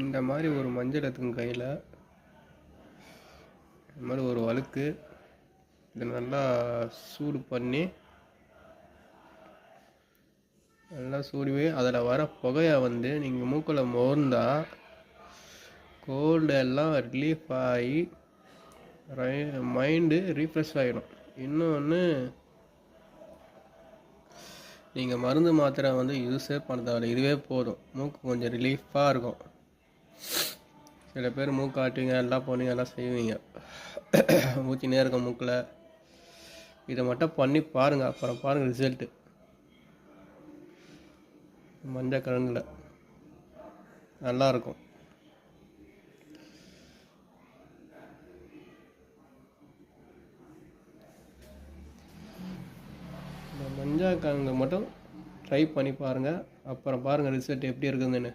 இந்த மாதிரி ஒரு மஞ்சள் எடுத்துக்கும் கையில். இந்த மாதிரி ஒரு வழுக்கு. இதை நல்லா சூடு பண்ணி நல்லா சூடுவே. அதில் வர புகையை வந்து நீங்கள் மூக்கில் மோர்ந்தால் கோல்டு எல்லாம் ரிலீஃப் ஆகி மைண்டு ரீஃப்ரெஷ் ஆகிடும் இன்னொன்று நீங்கள் மருந்து மாத்திரை வந்து யூஸே பண்ண தேவையில்ல இதுவே போதும். மூக்கு கொஞ்சம் ரிலீஃபாக இருக்கும். சில பேர் மூக்காட்டுவீங்க எல்லாம் போனீங்க எல்லாம் செய்வீங்க. ஊற்றினே இருக்க மூக்கில். இதை மட்டும் பண்ணி பாருங்கள் அப்புறம் பாருங்கள் ரிசல்ட்டு மஞ்சள் கிழங்குல நல்லாயிருக்கும் இந்த மஞ்சள் கிழங்கு மட்டும் ட்ரை பண்ணி பாருங்கள் அப்புறம் பாருங்கள் ரிசல்ட் எப்படி இருக்குதுன்னு.